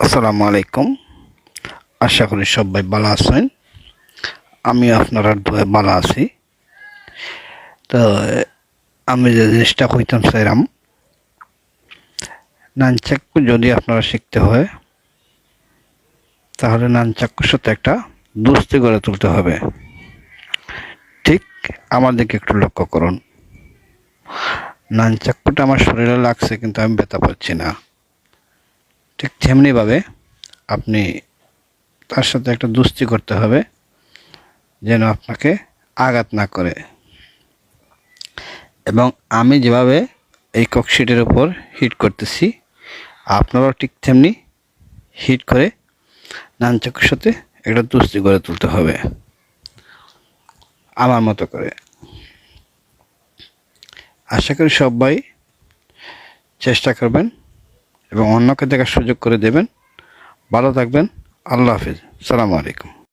আসসালামু আলাইকুম। আশা করি সবাই ভালো আছেন। আমি আপনারা দুয়ে ভালো আছি। তো, আমি যে জিনিসটা কইতাম চাইলাম নানচাক্কু যদি আপনারা শিখতে হয়, তাহলে নানচাক্কুর সাথে একটা দুস্তি গড়ে তুলতে হবে। ঠিক আমাদেরকে একটু লক্ষ্য করুন। নানচাক্কুটা আমার শরীরে লাগছে, কিন্তু আমি ব্যথা পাচ্ছি না। ঠিক তেমনিভাবে আপনি তার সাথে একটা দুস্তি করতে হবে যেন আপনাকে আঘাত না করে। এবং আমি যেভাবে এই ককশিটের উপর হিট করতেছি, আপনারাও ঠিক তেমনি হিট করে নানচাকুর সাথে একটা দুস্তি গড়ে তুলতে হবে। আমার মতো করে। আশা করি সবাই চেষ্টা করবেন এবং অন্যকে দেখার সুযোগ করে দেবেন। ভালো থাকবেন। আল্লাহ হাফিজ। সালামু আলাইকুম।